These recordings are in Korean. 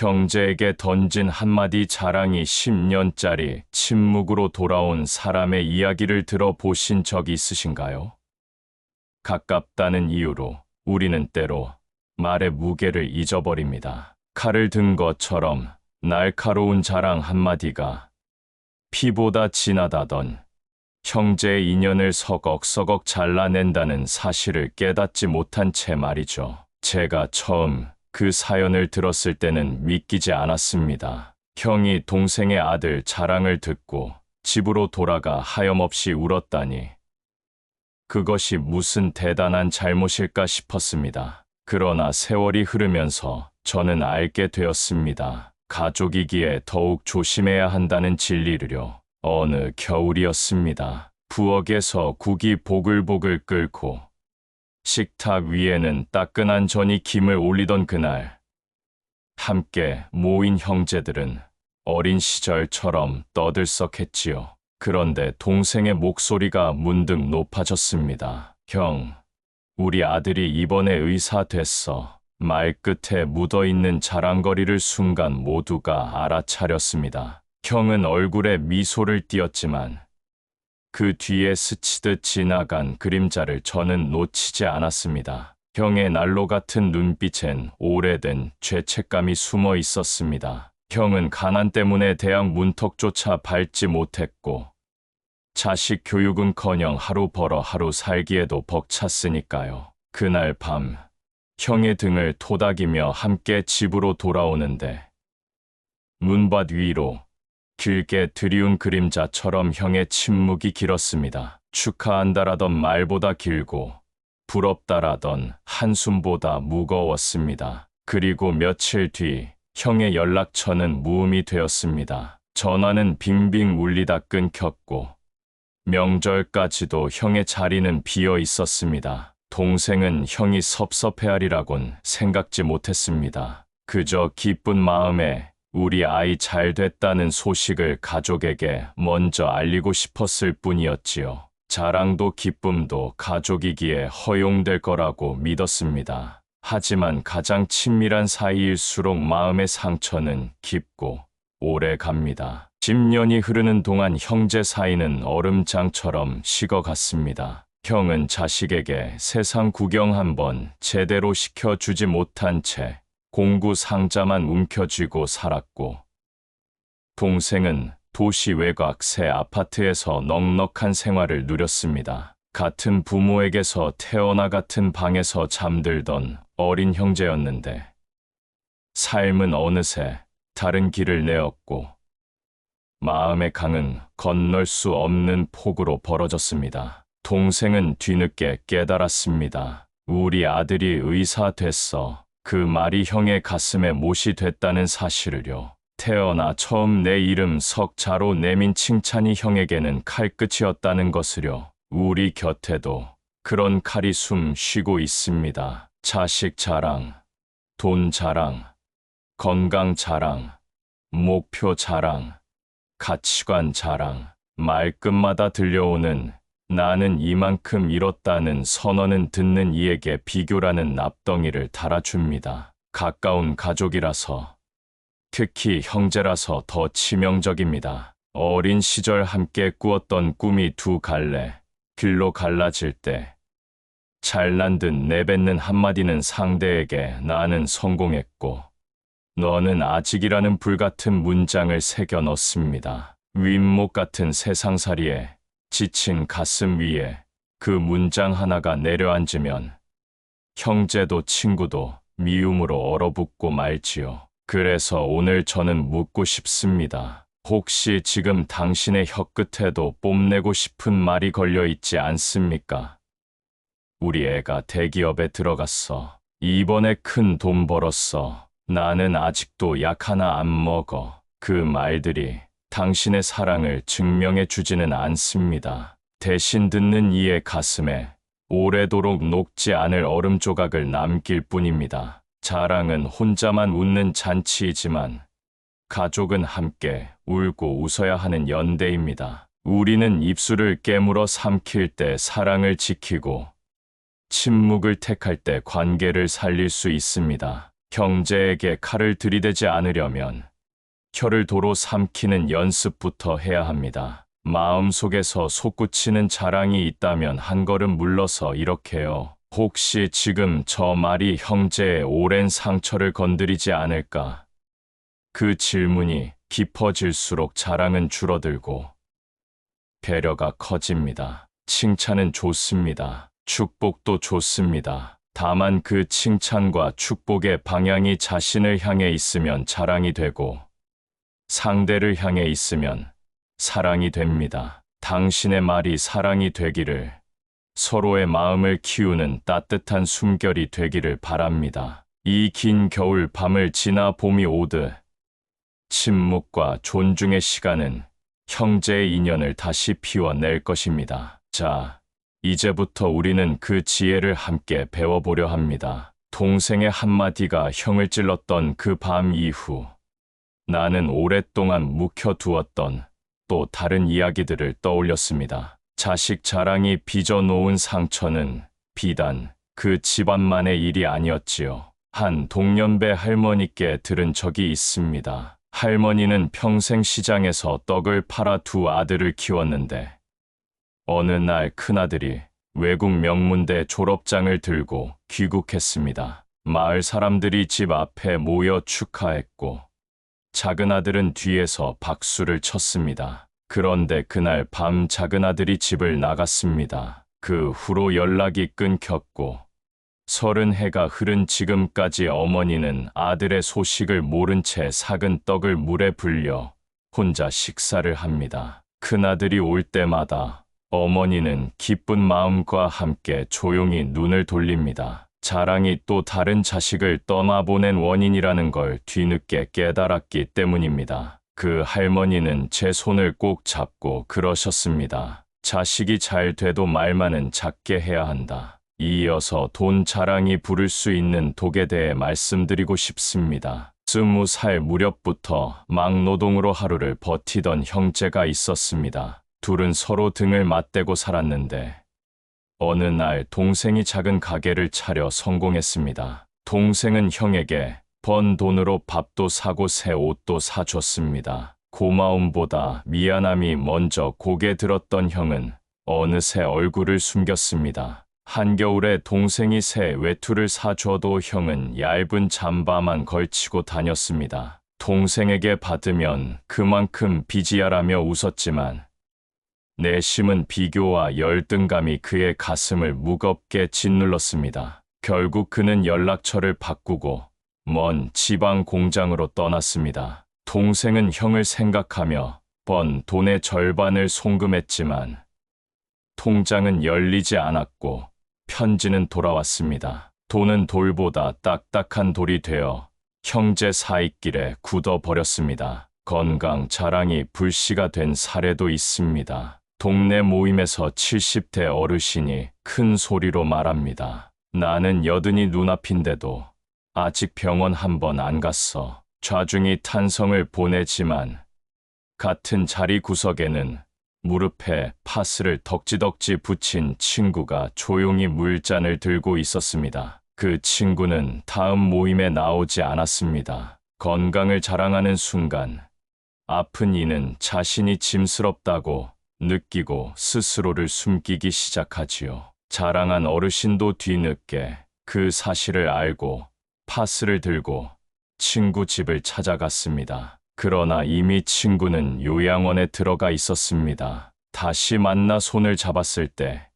형제에게 던진 한마디 자랑이 10년짜리 침묵으로 돌아온 사람의 이야기를 들어보신 적이 있으신가요? 가깝다는 이유로 우리는 때로 말의 무게를 잊어버립니다. 칼을 든 것처럼 날카로운 자랑 한마디가 피보다 진하다던 형제의 인연을 서걱서걱 잘라낸다는 사실을 깨닫지 못한 채 말이죠. 제가 처음 그 사연을 들었을 때는 믿기지 않았습니다. 형이 동생의 아들 자랑을 듣고 집으로 돌아가 하염없이 울었다니. 그것이 무슨 대단한 잘못일까 싶었습니다. 그러나 세월이 흐르면서 저는 알게 되었습니다. 가족이기에 더욱 조심해야 한다는 진리를요. 어느 겨울이었습니다. 부엌에서 국이 보글보글 끓고 식탁 위에는 따끈한 전이 김을 올리던 그날 함께 모인 형제들은 어린 시절처럼 떠들썩했지요. 그런데 동생의 목소리가 문득 높아졌습니다. 형, 우리 아들이 이번에 의사 됐어. 말끝에 묻어있는 자랑거리를 순간 모두가 알아차렸습니다. 형은 얼굴에 미소를 띄었지만 그 뒤에 스치듯 지나간 그림자를 저는 놓치지 않았습니다. 형의 난로 같은 눈빛엔 오래된 죄책감이 숨어 있었습니다. 형은 가난 때문에 대학 문턱조차 밟지 못했고 자식 교육은커녕 하루 벌어 하루 살기에도 벅찼으니까요. 그날 밤 형의 등을 토닥이며 함께 집으로 돌아오는데 문밭 위로 길게 드리운 그림자처럼 형의 침묵이 길었습니다. 축하한다라던 말보다 길고 부럽다라던 한숨보다 무거웠습니다. 그리고 며칠 뒤 형의 연락처는 무음이 되었습니다. 전화는 빙빙 울리다 끊겼고 명절까지도 형의 자리는 비어 있었습니다. 동생은 형이 섭섭해하리라곤 생각지 못했습니다. 그저 기쁜 마음에 우리 아이 잘 됐다는 소식을 가족에게 먼저 알리고 싶었을 뿐이었지요. 자랑도 기쁨도 가족이기에 허용될 거라고 믿었습니다. 하지만 가장 친밀한 사이일수록 마음의 상처는 깊고 오래 갑니다. 10년이 흐르는 동안 형제 사이는 얼음장처럼 식어갔습니다. 형은 자식에게 세상 구경 한번 제대로 시켜주지 못한 채 공구 상자만 움켜쥐고 살았고, 동생은 도시 외곽 새 아파트에서 넉넉한 생활을 누렸습니다. 같은 부모에게서 태어나 같은 방에서 잠들던 어린 형제였는데, 삶은 어느새 다른 길을 내었고, 마음의 강은 건널 수 없는 폭으로 벌어졌습니다. 동생은 뒤늦게 깨달았습니다. 우리 아들이 의사 됐어. 그 말이 형의 가슴에 못이 됐다는 사실을요. 태어나 처음 내 이름 석자로 내민 칭찬이 형에게는 칼끝이었다는 것을요. 우리 곁에도 그런 칼이 숨 쉬고 있습니다. 자식 자랑, 돈 자랑, 건강 자랑, 목표 자랑, 가치관 자랑, 말끝마다 들려오는 나는 이만큼 잃었다는 선언은 듣는 이에게 비교라는 납덩이를 달아줍니다. 가까운 가족이라서, 특히 형제라서 더 치명적입니다. 어린 시절 함께 꾸었던 꿈이 두 갈래, 길로 갈라질 때, 잘난 듯 내뱉는 한마디는 상대에게 나는 성공했고, 너는 아직이라는 불같은 문장을 새겨 넣습니다. 윗목 같은 세상살이에 지친 가슴 위에 그 문장 하나가 내려앉으면 형제도 친구도 미움으로 얼어붙고 말지요. 그래서 오늘 저는 묻고 싶습니다. 혹시 지금 당신의 혀끝에도 뽐내고 싶은 말이 걸려 있지 않습니까? 우리 애가 대기업에 들어갔어. 이번에 큰 돈 벌었어. 나는 아직도 약 하나 안 먹어. 그 말들이 당신의 사랑을 증명해 주지는 않습니다. 대신 듣는 이의 가슴에 오래도록 녹지 않을 얼음 조각을 남길 뿐입니다. 자랑은 혼자만 웃는 잔치이지만 가족은 함께 울고 웃어야 하는 연대입니다. 우리는 입술을 깨물어 삼킬 때 사랑을 지키고 침묵을 택할 때 관계를 살릴 수 있습니다. 형제에게 칼을 들이대지 않으려면 혀를 도로 삼키는 연습부터 해야 합니다. 마음속에서 솟구치는 자랑이 있다면 한 걸음 물러서 이렇게요. 혹시 지금 저 말이 형제의 오랜 상처를 건드리지 않을까? 그 질문이 깊어질수록 자랑은 줄어들고 배려가 커집니다. 칭찬은 좋습니다. 축복도 좋습니다. 다만 그 칭찬과 축복의 방향이 자신을 향해 있으면 자랑이 되고 상대를 향해 있으면 사랑이 됩니다. 당신의 말이 사랑이 되기를 서로의 마음을 키우는 따뜻한 숨결이 되기를 바랍니다. 이 긴 겨울 밤을 지나 봄이 오듯 침묵과 존중의 시간은 형제의 인연을 다시 피워낼 것입니다. 자, 이제부터 우리는 그 지혜를 함께 배워보려 합니다. 동생의 한마디가 형을 찔렀던 그 밤 이후 나는 오랫동안 묵혀두었던 또 다른 이야기들을 떠올렸습니다. 자식 자랑이 빚어놓은 상처는 비단 그 집안만의 일이 아니었지요. 한 동년배 할머니께 들은 적이 있습니다. 할머니는 평생 시장에서 떡을 팔아 두 아들을 키웠는데 어느 날 큰아들이 외국 명문대 졸업장을 들고 귀국했습니다. 마을 사람들이 집 앞에 모여 축하했고 작은 아들은 뒤에서 박수를 쳤습니다. 그런데 그날 밤 작은 아들이 집을 나갔습니다. 그 후로 연락이 끊겼고 서른 해가 흐른 지금까지 어머니는 아들의 소식을 모른 채 삭은 떡을 물에 불려 혼자 식사를 합니다. 큰아들이 올 때마다 어머니는 기쁜 마음과 함께 조용히 눈을 돌립니다. 자랑이 또 다른 자식을 떠나보낸 원인이라는 걸 뒤늦게 깨달았기 때문입니다. 그 할머니는 제 손을 꼭 잡고 그러셨습니다. 자식이 잘 돼도 말만은 작게 해야 한다. 이어서 돈 자랑이 부를 수 있는 독에 대해 말씀드리고 싶습니다. 스무 살 무렵부터 막노동으로 하루를 버티던 형제가 있었습니다. 둘은 서로 등을 맞대고 살았는데 어느 날 동생이 작은 가게를 차려 성공했습니다. 동생은 형에게 번 돈으로 밥도 사고 새 옷도 사줬습니다. 고마움보다 미안함이 먼저 고개 들었던 형은 어느새 얼굴을 숨겼습니다. 한겨울에 동생이 새 외투를 사줘도 형은 얇은 잠바만 걸치고 다녔습니다. 동생에게 받으면 그만큼 빚이야라며 웃었지만 내 심은 비교와 열등감이 그의 가슴을 무겁게 짓눌렀습니다. 결국 그는 연락처를 바꾸고 먼 지방 공장으로 떠났습니다. 동생은 형을 생각하며 번 돈의 절반을 송금했지만 통장은 열리지 않았고 편지는 돌아왔습니다. 돈은 돌보다 딱딱한 돌이 되어 형제 사이길에 굳어버렸습니다. 건강 자랑이 불씨가 된 사례도 있습니다. 동네 모임에서 70대 어르신이 큰 소리로 말합니다. 나는 여든이 눈앞인데도 아직 병원 한 번 안 갔어. 좌중이 탄성을 보내지만 같은 자리 구석에는 무릎에 파스를 덕지덕지 붙인 친구가 조용히 물잔을 들고 있었습니다. 그 친구는 다음 모임에 나오지 않았습니다. 건강을 자랑하는 순간 아픈 이는 자신이 짐스럽다고 느끼고 스스로를 숨기기 시작하지요. 자랑한 어르신도 뒤늦게 그 사실을 알고 파스를 들고 친구 집을 찾아갔습니다. 그러나 이미 친구는 요양원에 들어가 있었습니다. 다시 만나 손을 잡았을 때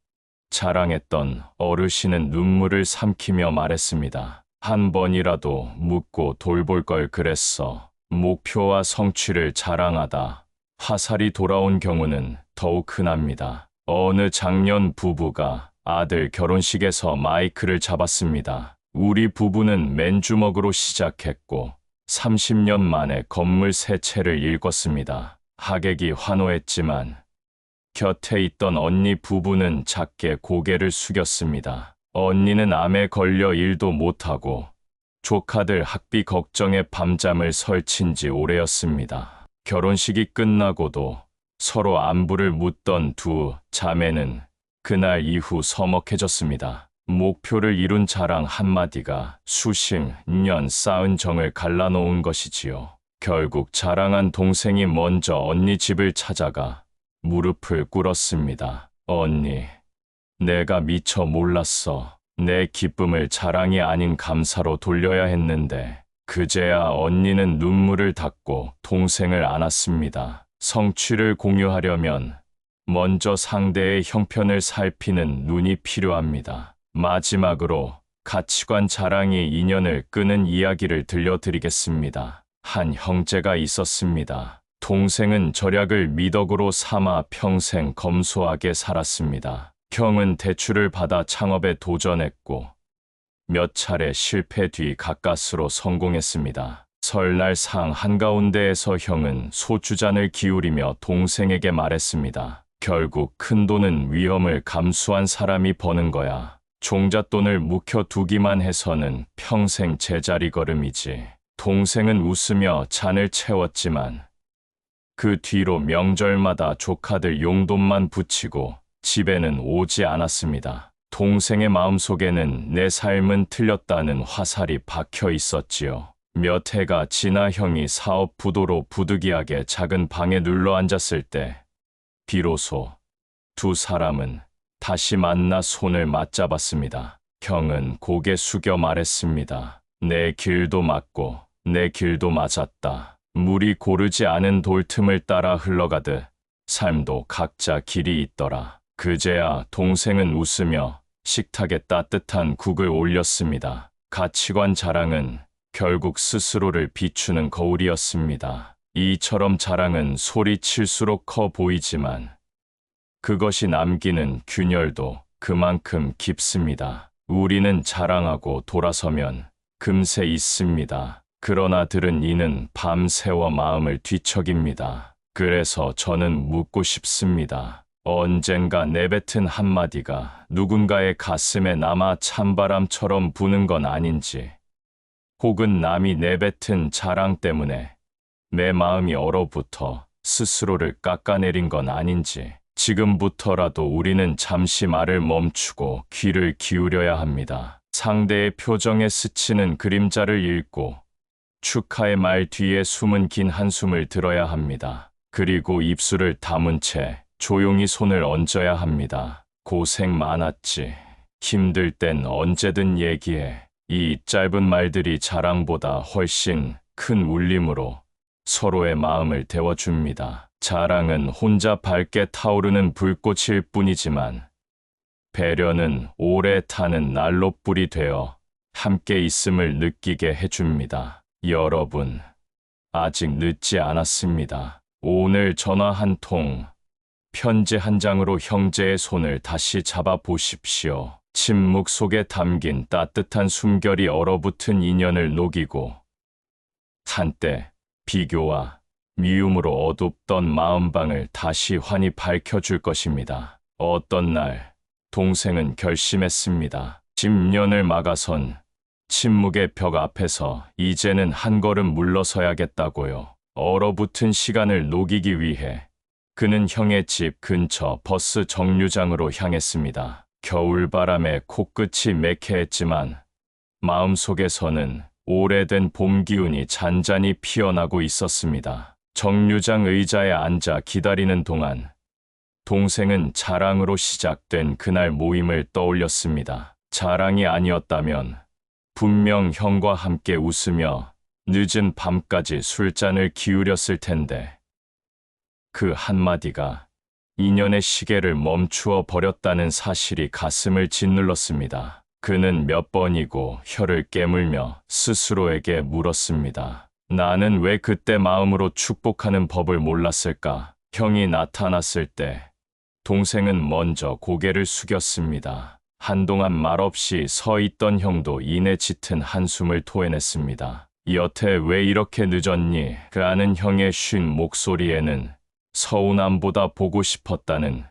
자랑했던 어르신은 눈물을 삼키며 말했습니다. 한 번이라도 묻고 돌볼 걸 그랬어. 목표와 성취를 자랑하다 화살이 돌아온 경우는 더욱 흔합니다. 어느 장년 부부가 아들 결혼식에서 마이크를 잡았습니다. 우리 부부는 맨주먹으로 시작했고 30년 만에 건물 세 채를 읽었습니다. 하객이 환호했지만 곁에 있던 언니 부부는 작게 고개를 숙였습니다. 언니는 암에 걸려 일도 못하고 조카들 학비 걱정에 밤잠을 설친 지 오래였습니다. 결혼식이 끝나고도 서로 안부를 묻던 두 자매는 그날 이후 서먹해졌습니다. 목표를 이룬 자랑 한마디가 수십 년 쌓은 정을 갈라놓은 것이지요. 결국 자랑한 동생이 먼저 언니 집을 찾아가 무릎을 꿇었습니다. 언니, 내가 미처 몰랐어. 내 기쁨을 자랑이 아닌 감사로 돌려야 했는데, 그제야 언니는 눈물을 닦고 동생을 안았습니다. 성취를 공유하려면 먼저 상대의 형편을 살피는 눈이 필요합니다. 마지막으로 가치관 자랑이 인연을 끄는 이야기를 들려드리겠습니다. 한 형제가 있었습니다. 동생은 절약을 미덕으로 삼아 평생 검소하게 살았습니다. 형은 대출을 받아 창업에 도전했고 몇 차례 실패 뒤 가까스로 성공했습니다. 설날 상 한가운데에서 형은 소주잔을 기울이며 동생에게 말했습니다. 결국 큰 돈은 위험을 감수한 사람이 버는 거야. 종잣돈을 묵혀두기만 해서는 평생 제자리 걸음이지. 동생은 웃으며 잔을 채웠지만 그 뒤로 명절마다 조카들 용돈만 붙이고 집에는 오지 않았습니다. 동생의 마음속에는 내 삶은 틀렸다는 화살이 박혀 있었지요. 몇 해가 지나 형이 사업 부도로 부득이하게 작은 방에 눌러 앉았을 때 비로소 두 사람은 다시 만나 손을 맞잡았습니다. 형은 고개 숙여 말했습니다. 내 길도 맞고 내 길도 맞았다. 물이 고르지 않은 돌틈을 따라 흘러가듯 삶도 각자 길이 있더라. 그제야 동생은 웃으며 식탁에 따뜻한 국을 올렸습니다. 가치관 자랑은 결국 스스로를 비추는 거울이었습니다. 이처럼 자랑은 소리칠수록 커 보이지만 그것이 남기는 균열도 그만큼 깊습니다. 우리는 자랑하고 돌아서면 금세 있습니다. 그러나 들은 이는 밤새워 마음을 뒤척입니다. 그래서 저는 묻고 싶습니다. 언젠가 내뱉은 한마디가 누군가의 가슴에 남아 찬바람처럼 부는 건 아닌지, 혹은 남이 내뱉은 자랑 때문에 내 마음이 얼어붙어 스스로를 깎아내린 건 아닌지, 지금부터라도 우리는 잠시 말을 멈추고 귀를 기울여야 합니다. 상대의 표정에 스치는 그림자를 읽고 축하의 말 뒤에 숨은 긴 한숨을 들어야 합니다. 그리고 입술을 다문 채 조용히 손을 얹어야 합니다. 고생 많았지. 힘들 땐 언제든 얘기해. 이 짧은 말들이 자랑보다 훨씬 큰 울림으로 서로의 마음을 데워줍니다. 자랑은 혼자 밝게 타오르는 불꽃일 뿐이지만 배려는 오래 타는 난로불이 되어 함께 있음을 느끼게 해줍니다. 여러분, 아직 늦지 않았습니다. 오늘 전화 한 통, 편지 한 장으로 형제의 손을 다시 잡아 보십시오. 침묵 속에 담긴 따뜻한 숨결이 얼어붙은 인연을 녹이고 한때 비교와 미움으로 어둡던 마음방을 다시 환히 밝혀줄 것입니다. 어떤 날 동생은 결심했습니다. 10년을 막아선 침묵의 벽 앞에서 이제는 한 걸음 물러서야겠다고요. 얼어붙은 시간을 녹이기 위해 그는 형의 집 근처 버스 정류장으로 향했습니다. 겨울바람에 코끝이 매캐했지만 마음속에서는 오래된 봄 기운이 잔잔히 피어나고 있었습니다. 정류장 의자에 앉아 기다리는 동안 동생은 자랑으로 시작된 그날 모임을 떠올렸습니다. 자랑이 아니었다면 분명 형과 함께 웃으며 늦은 밤까지 술잔을 기울였을 텐데 그 한마디가 인연의 시계를 멈추어 버렸다는 사실이 가슴을 짓눌렀습니다. 그는 몇 번이고 혀를 깨물며 스스로에게 물었습니다. 나는 왜 그때 마음으로 축복하는 법을 몰랐을까? 형이 나타났을 때 동생은 먼저 고개를 숙였습니다. 한동안 말없이 서 있던 형도 이내 짙은 한숨을 토해냈습니다. 여태 왜 이렇게 늦었니? 그 아는 형의 쉰 목소리에는 서운함보다 보고 싶었다는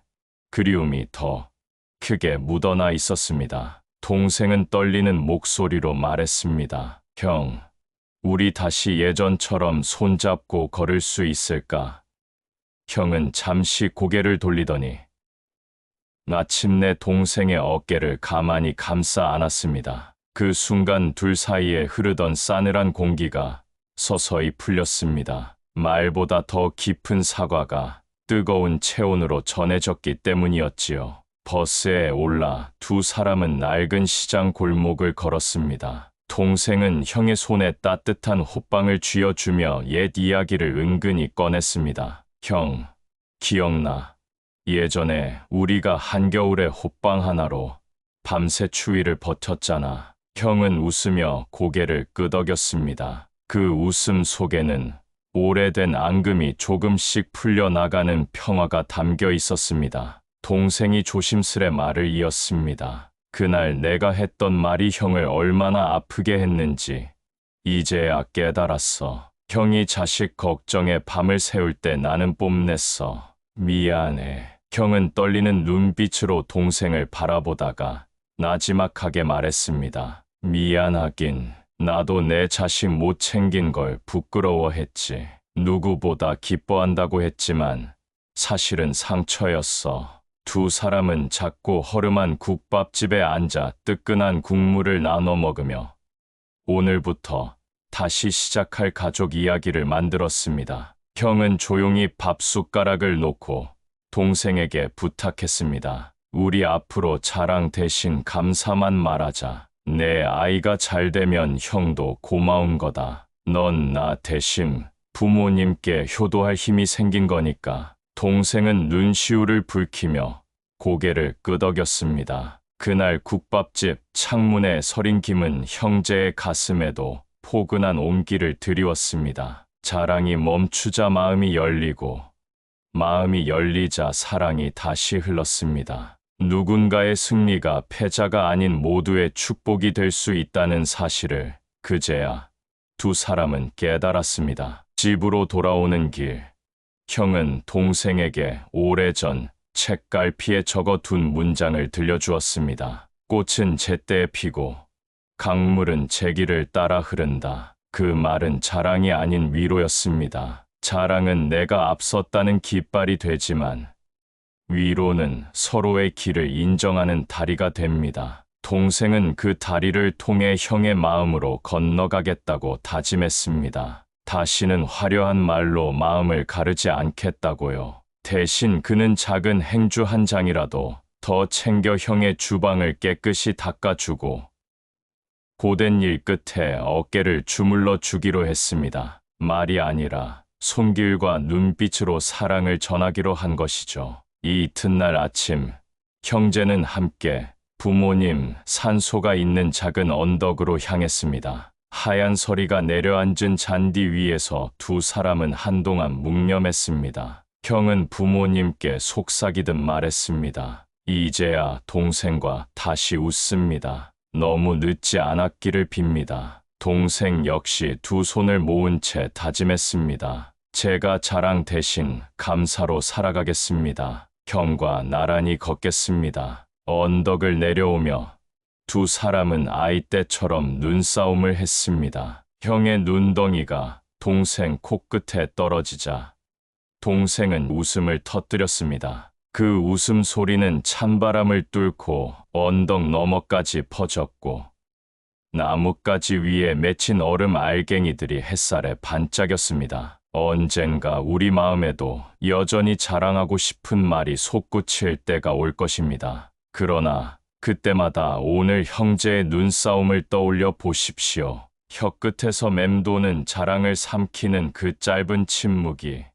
그리움이 더 크게 묻어나 있었습니다. 동생은 떨리는 목소리로 말했습니다. 형, 우리 다시 예전처럼 손잡고 걸을 수 있을까? 형은 잠시 고개를 돌리더니 마침내 동생의 어깨를 가만히 감싸 안았습니다. 그 순간 둘 사이에 흐르던 싸늘한 공기가 서서히 풀렸습니다. 말보다 더 깊은 사과가 뜨거운 체온으로 전해졌기 때문이었지요. 버스에 올라 두 사람은 낡은 시장 골목을 걸었습니다. 동생은 형의 손에 따뜻한 호빵을 쥐어주며 옛 이야기를 은근히 꺼냈습니다. 형, 기억나. 예전에 우리가 한겨울에 호빵 하나로 밤새 추위를 버텼잖아. 형은 웃으며 고개를 끄덕였습니다. 그 웃음 속에는 오래된 앙금이 조금씩 풀려나가는 평화가 담겨 있었습니다. 동생이 조심스레 말을 이었습니다. 그날 내가 했던 말이 형을 얼마나 아프게 했는지 이제야 깨달았어. 형이 자식 걱정에 밤을 새울 때 나는 뽐냈어. 미안해. 형은 떨리는 눈빛으로 동생을 바라보다가 나지막하게 말했습니다. 미안하긴. 나도 내 자식 못 챙긴 걸 부끄러워했지. 누구보다 기뻐한다고 했지만 사실은 상처였어. 두 사람은 작고 허름한 국밥집에 앉아 뜨끈한 국물을 나눠 먹으며 오늘부터 다시 시작할 가족 이야기를 만들었습니다. 형은 조용히 밥 숟가락을 놓고 동생에게 부탁했습니다. 우리 앞으로 자랑 대신 감사만 말하자. 내 아이가 잘 되면 형도 고마운 거다. 넌 나 대신 부모님께 효도할 힘이 생긴 거니까. 동생은 눈시울을 붉히며 고개를 끄덕였습니다. 그날 국밥집 창문에 서린 김은 형제의 가슴에도 포근한 온기를 드리웠습니다. 자랑이 멈추자 마음이 열리고 마음이 열리자 사랑이 다시 흘렀습니다. 누군가의 승리가 패자가 아닌 모두의 축복이 될 수 있다는 사실을 그제야 두 사람은 깨달았습니다. 집으로 돌아오는 길, 형은 동생에게 오래전 책갈피에 적어둔 문장을 들려주었습니다. 꽃은 제때에 피고 강물은 제기를 따라 흐른다. 그 말은 자랑이 아닌 위로였습니다. 자랑은 내가 앞섰다는 깃발이 되지만 위로는 서로의 길을 인정하는 다리가 됩니다. 동생은 그 다리를 통해 형의 마음으로 건너가겠다고 다짐했습니다. 다시는 화려한 말로 마음을 가르지 않겠다고요. 대신 그는 작은 행주 한 장이라도 더 챙겨 형의 주방을 깨끗이 닦아주고 고된 일 끝에 어깨를 주물러 주기로 했습니다. 말이 아니라 손길과 눈빛으로 사랑을 전하기로 한 것이죠. 이 이튿날 아침, 형제는 함께 부모님 산소가 있는 작은 언덕으로 향했습니다. 하얀 서리가 내려앉은 잔디 위에서 두 사람은 한동안 묵념했습니다. 형은 부모님께 속삭이듯 말했습니다. 이제야 동생과 다시 웃습니다. 너무 늦지 않았기를 빕니다. 동생 역시 두 손을 모은 채 다짐했습니다. 제가 자랑 대신 감사로 살아가겠습니다. 형과 나란히 걷겠습니다. 언덕을 내려오며 두 사람은 아이 때처럼 눈싸움을 했습니다. 형의 눈덩이가 동생 코끝에 떨어지자 동생은 웃음을 터뜨렸습니다. 그 웃음 소리는 찬바람을 뚫고 언덕 너머까지 퍼졌고 나뭇가지 위에 맺힌 얼음 알갱이들이 햇살에 반짝였습니다. 언젠가 우리 마음에도 여전히 자랑하고 싶은 말이 솟구칠 때가 올 것입니다. 그러나 그때마다 오늘 형제의 눈싸움을 떠올려 보십시오. 혀끝에서 맴도는 자랑을 삼키는 그 짧은 침묵이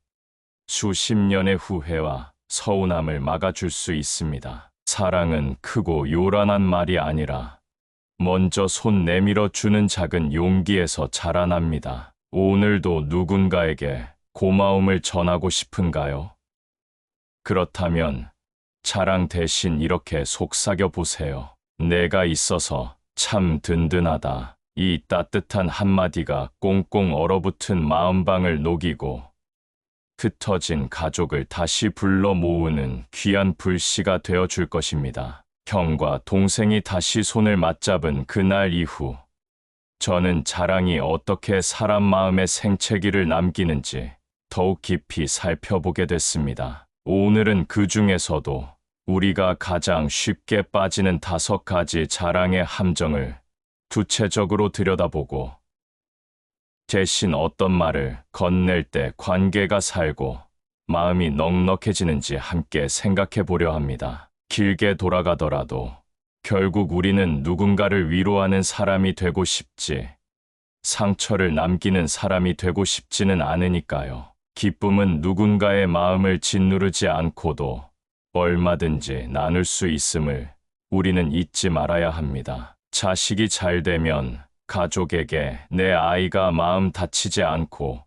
수십 년의 후회와 서운함을 막아줄 수 있습니다. 사랑은 크고 요란한 말이 아니라 먼저 손 내밀어 주는 작은 용기에서 자라납니다. 오늘도 누군가에게 고마움을 전하고 싶은가요? 그렇다면 자랑 대신 이렇게 속삭여 보세요. 내가 있어서 참 든든하다. 이 따뜻한 한마디가 꽁꽁 얼어붙은 마음방을 녹이고 흩어진 가족을 다시 불러 모으는 귀한 불씨가 되어 줄 것입니다. 형과 동생이 다시 손을 맞잡은 그날 이후 저는 자랑이 어떻게 사람 마음에 생채기를 남기는지 더욱 깊이 살펴보게 됐습니다. 오늘은 그 중에서도 우리가 가장 쉽게 빠지는 다섯 가지 자랑의 함정을 구체적으로 들여다보고 대신 어떤 말을 건넬 때 관계가 살고 마음이 넉넉해지는지 함께 생각해 보려 합니다. 길게 돌아가더라도 결국 우리는 누군가를 위로하는 사람이 되고 싶지 상처를 남기는 사람이 되고 싶지는 않으니까요. 기쁨은 누군가의 마음을 짓누르지 않고도 얼마든지 나눌 수 있음을 우리는 잊지 말아야 합니다. 자식이 잘 되면 가족에게 내 아이가 마음 다치지 않고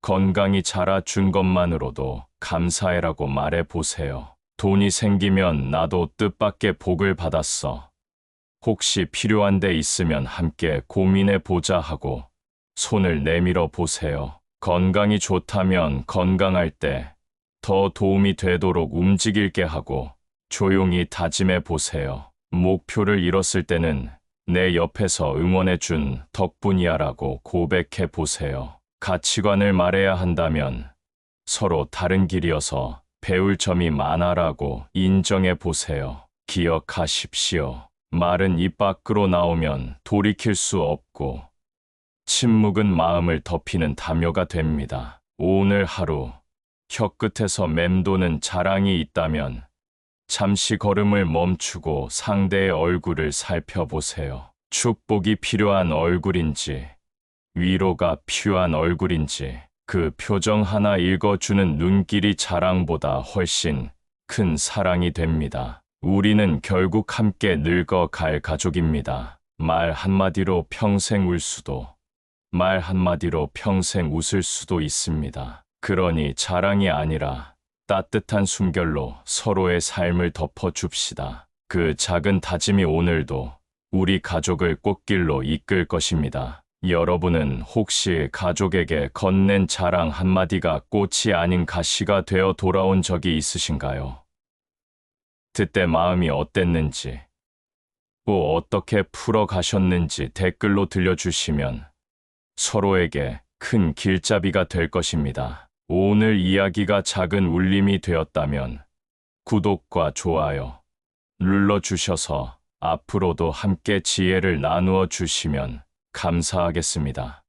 건강히 자라 준 것만으로도 감사해라고 말해 보세요. 돈이 생기면 나도 뜻밖의 복을 받았어. 혹시 필요한 데 있으면 함께 고민해 보자 하고 손을 내밀어 보세요. 건강이 좋다면 건강할 때 더 도움이 되도록 움직일게 하고 조용히 다짐해 보세요. 목표를 이뤘을 때는 내 옆에서 응원해 준 덕분이야라고 고백해 보세요. 가치관을 말해야 한다면 서로 다른 길이어서 배울 점이 많아라고 인정해 보세요. 기억하십시오. 말은 입 밖으로 나오면 돌이킬 수 없고 침묵은 마음을 덮이는 담요가 됩니다. 오늘 하루 혀끝에서 맴도는 자랑이 있다면 잠시 걸음을 멈추고 상대의 얼굴을 살펴보세요. 축복이 필요한 얼굴인지 위로가 필요한 얼굴인지 그 표정 하나 읽어주는 눈길이 자랑보다 훨씬 큰 사랑이 됩니다. 우리는 결국 함께 늙어갈 가족입니다. 말 한마디로 평생 울 수도, 말 한마디로 평생 웃을 수도 있습니다. 그러니 자랑이 아니라 따뜻한 숨결로 서로의 삶을 덮어줍시다. 그 작은 다짐이 오늘도 우리 가족을 꽃길로 이끌 것입니다. 여러분은 혹시 가족에게 건넨 자랑 한마디가 꽃이 아닌 가시가 되어 돌아온 적이 있으신가요? 그때 마음이 어땠는지, 또 어떻게 풀어가셨는지 댓글로 들려주시면 서로에게 큰 길잡이가 될 것입니다. 오늘 이야기가 작은 울림이 되었다면 구독과 좋아요 눌러주셔서 앞으로도 함께 지혜를 나누어 주시면 감사하겠습니다.